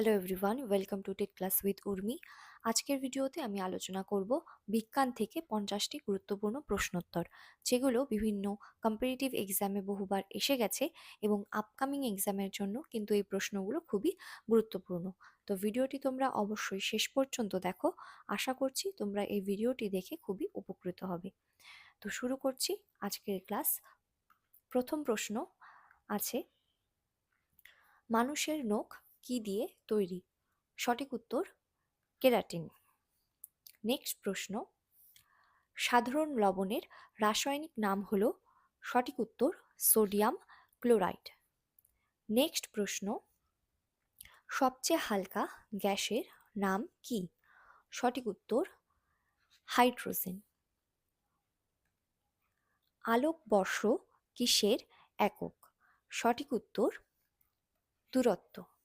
Hello everyone welcome to TET class with Urmi আজকের ভিডিওতে আমি আলোচনা করব বিজ্ঞান থেকে পঞ্চাশটি গুরুত্বপূর্ণ প্রশ্নোত্তর, যেগুলো বিভিন্ন কম্পিটিটিভ এক্সামে বহুবার এসে গেছে এবং আপকামিং এক্সামের জন্য কিন্তু এই প্রশ্নগুলো খুবই গুরুত্বপূর্ণ। তো ভিডিওটি তোমরা অবশ্যই শেষ পর্যন্ত দেখো। আশা করছি তোমরা এই ভিডিওটি দেখে খুবই উপকৃত হবে। তো শুরু করছি আজকের ক্লাস। প্রথম প্রশ্ন আছে, মানুষের নখ কি দিয়ে তৈরি? সঠিক উত্তর, কেরাটিন। নেক্সট প্রশ্ন। সাধারণ লবণের রাসায়নিক নাম হল, সঠিক উত্তর, সোডিয়াম ক্লোরাইড। নেক্সট প্রশ্ন। সবচেয়ে হালকা গ্যাসের নাম কি? সঠিক উত্তর, হাইড্রোজেন। আলোকবর্ষ কিসের একক? সঠিক উত্তর, দূরত্ব।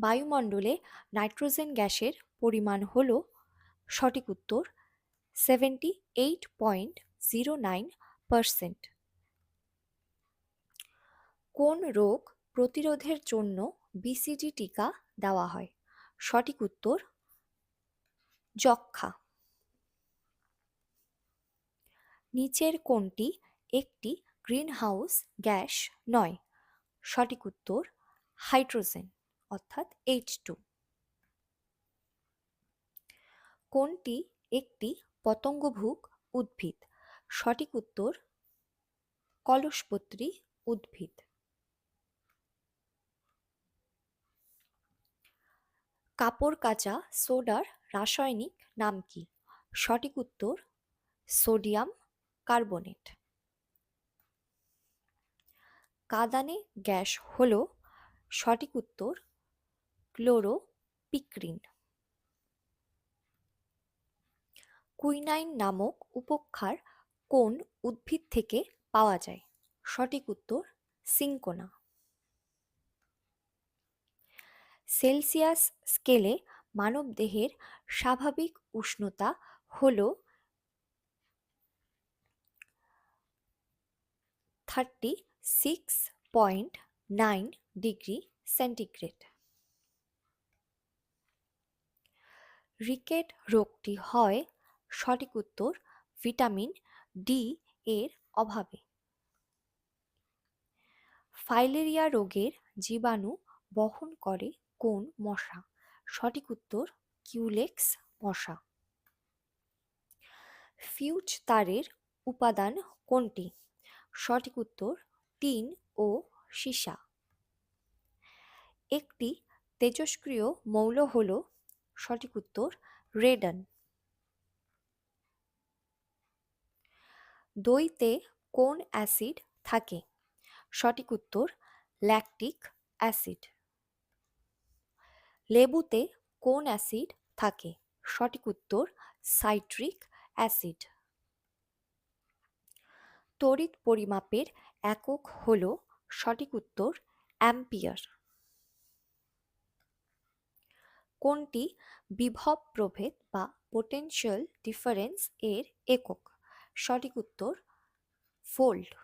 বায়ুমণ্ডলে নাইট্রোজেন গ্যাসের পরিমাণ হল সঠিক উত্তর seventy eight point zero nine percent কোন রোগ প্রতিরোধের জন্য বিসিজি টিকা দেওয়া হয়? সঠিক উত্তর যক্ষা নিচের কোনটি একটি গ্রিনহাউস গ্যাস নয়। সঠিক উত্তর হাইড্রোজেন। অর্থাৎ এইচ টু কোনটি একটি পতঙ্গভুক উদ্ভিদ? সঠিক উত্তর, কলসপত্রী উদ্ভিদ। কাপড় কাচা সোডার রাসায়নিক নাম কি? সঠিক উত্তর, সোডিয়াম কার্বনেট। কাদানে গ্যাস হল সঠিক উত্তর ক্লোরোপিক্রিন কুইনাইন নামক উপক্ষার কোন উদ্ভিদ থেকে পাওয়া যায়। সঠিক উত্তর সিঙ্কোনা। সেলসিয়াস স্কেলে মানবদেহের স্বাভাবিক উষ্ণতা হল thirty six point nine degree centigrade rickets রোগটি হয়, সঠিক উত্তর ভিটামিন ডি এর অভাবে। ফাইলেরিয়া রোগের জীবাণু বহন করে কোন মশা? সঠিক উত্তর কিউলেক্স মশা। ফিউজ তারের উপাদান কোনটি? সঠিক উত্তর টিন ও সীসা। একটি তেজস্ক্রিয় মৌল হল সঠিক উত্তর, রেডন। দইতে কোন অ্যাসিড থাকে? সঠিক উত্তর, ল্যাকটিক অ্যাসিড। লেবুতে কোন অ্যাসিড থাকে? সঠিক উত্তর, সাইট্রিক অ্যাসিড। তড়িৎ পরিমাপের একক হল সঠিক উত্তর, অ্যাম্পিয়ার। কোনটি বিভব প্রভেদ বা পোটেনশিয়াল ডিফারেন্স এর একক? সঠিক উত্তর ফোল্ড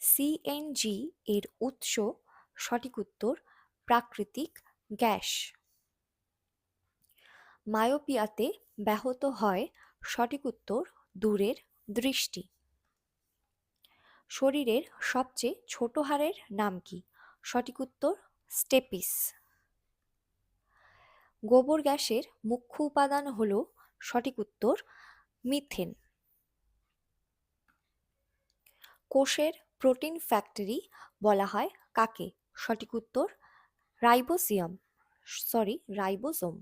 সিএনজি এর উৎস, সঠিক উত্তর, প্রাকৃতিক গ্যাস। মায়োপিয়াতে ব্যাহত হয়, সঠিক উত্তর, দূরের দৃষ্টি। শরীরের সবচেয়ে ছোট হাড়ের নাম কি? সঠিক উত্তর, স্টেপিস। গোবর গ্যাসের মুখ্য উপাদান হল সঠিক উত্তর মিথেন। কোষের প্রোটিন ফ্যাক্টরি বলা হয় কাকে? সঠিক উত্তর রাইবোসিয়াম, সরি রাইবোসোম।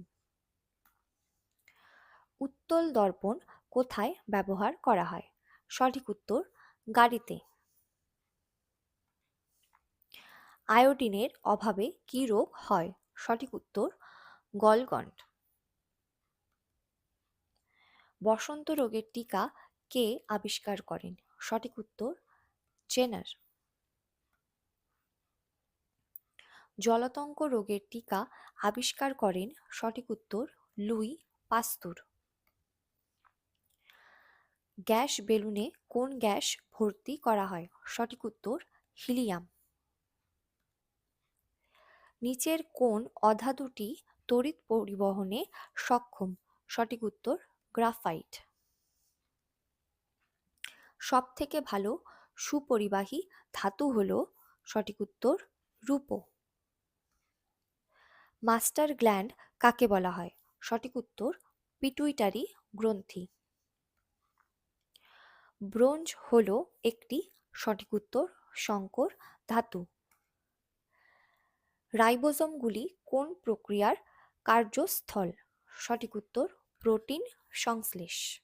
উত্তল দর্পণ কোথায় ব্যবহার করা হয়? সঠিক উত্তর গাড়িতে। আয়োডিনের অভাবে কি রোগ হয়? সঠিক উত্তর গলগন্ড বসন্ত রোগের টিকা কে আবিষ্কার করেন? সঠিক উত্তর, জেনার। জলাতঙ্ক রোগের টিকা আবিষ্কার করেন? সঠিক উত্তর, লুই পাস্তুর। গ্যাস বেলুনে কোন গ্যাস ভর্তি করা হয়? সঠিক উত্তর, হিলিয়াম। নিচের কোন অধাতুটি তড়িৎ পরিবহনে সক্ষম। সঠিক উত্তর, গ্রাফাইট। সব থেকে ভালো সুপরিবাহী ধাতু হল, সঠিক উত্তর, রূপো। মাস্টার গ্ল্যান্ড কাকে বলা হয়? সঠিক উত্তর, পিটুইটারি গ্রন্থি। ব্রোঞ্জ হল একটি সঠিক উত্তর, শঙ্কর ধাতু। রাইবোজোমগুলি কোন প্রক্রিয়ার কার্যস্থল। সঠিক উত্তর, প্রোটিন সংশ্লেষ।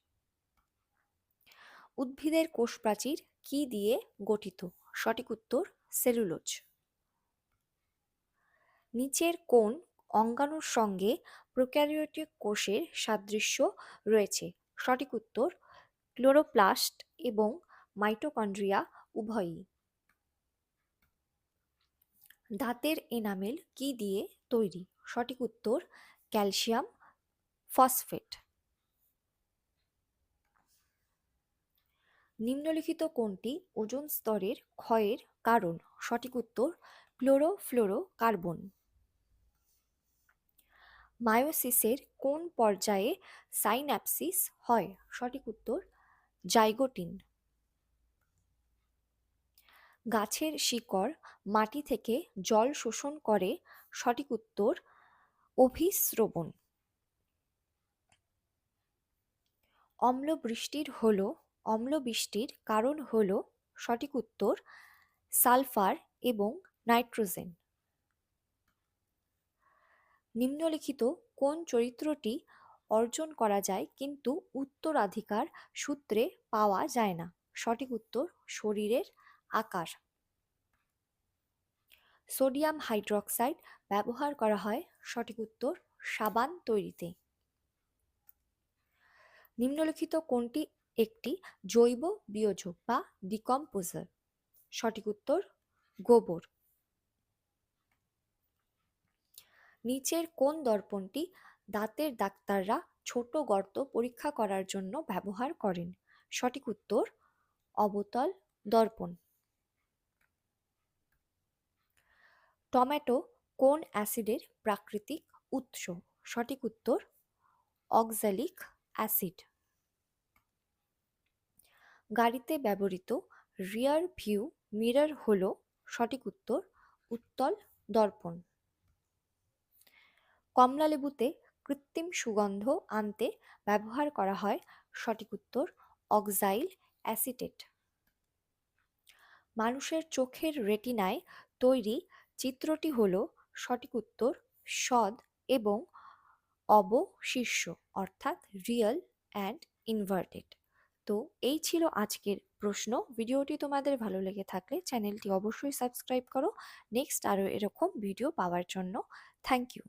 উদ্ভিদের কোষ প্রাচীর কি দিয়ে গঠিত? সঠিক উত্তর, সেলুলোজ। নিচের কোন অঙ্গাণুর সঙ্গে প্রোক্যারিওটিক কোষের সাদৃশ্য রয়েছে। সঠিক উত্তর, ক্লোরোপ্লাস্ট এবং মাইটোকন্ড্রিয়া উভয়ই। দাঁতের এনামেল কি দিয়ে তৈরি? সঠিক উত্তর, ক্যালসিয়াম ফসফেট। নিম্নলিখিত কোনটি ওজোন স্তরের ক্ষয়ের কারণ? সঠিক উত্তর ক্লোরোফ্লোরো কার্বন মায়োসিসের কোন পর্যায়ে সাইন্যাপসিস হয়? সঠিক উত্তর, জাইগোটিন। গাছের শিকড় মাটি থেকে জল শোষণ করে, সঠিক উত্তর, অভিস্রবণ। অম্ল বৃষ্টির হল অম্ল বৃষ্টির কারণ হল, সঠিক উত্তর, সালফার এবং নাইট্রোজেন। নিম্নলিখিত কোন চরিত্রটি অর্জন করা যায় কিন্তু উত্তরাধিকার সূত্রে পাওয়া যায় না? সঠিক উত্তর, শরীরের আকার। সোডিয়াম হাইড্রক্সাইড ব্যবহার করা হয়, সঠিক উত্তর, সাবান তৈরিতে। নিম্নলিখিত কোনটি একটি জৈব বিয়োজক বা ডিকম্পোজার? সঠিক উত্তর, গোবর। নিচের কোন দর্পণটি দাঁতের ডাক্তাররা ছোট গর্ত পরীক্ষা করার জন্য ব্যবহার করেন? সঠিক উত্তর, অবতল দর্পণ। টমেটো কোন অ্যাসিডের প্রাকৃতিক উৎস? সঠিক উত্তর, অক্সালিক অ্যাসিড। গাড়িতে ব্যবহৃত রিয়ার ভিউ মিরর হল সঠিক উত্তর, উত্তল দর্পণ। কমলালেবুতে কৃত্রিম সুগন্ধ আনতে ব্যবহার করা হয়, সঠিক উত্তর, অক্সাইল অ্যাসিটেট। মানুষের চোখের রেটিনায় তৈরি চিত্রটি হল সঠিক উত্তর, সদ এবং অবশিষ্য অর্থাৎ রিয়েল অ্যান্ড ইনভার্টেড তো এই ছিল আজকের প্রশ্ন। ভিডিওটি তোমাদের ভালো লেগে থাকলে চ্যানেলটি অবশ্যই সাবস্ক্রাইব করো। নেক্সট আরও এরকম ভিডিও পাওয়ার জন্য। Thank you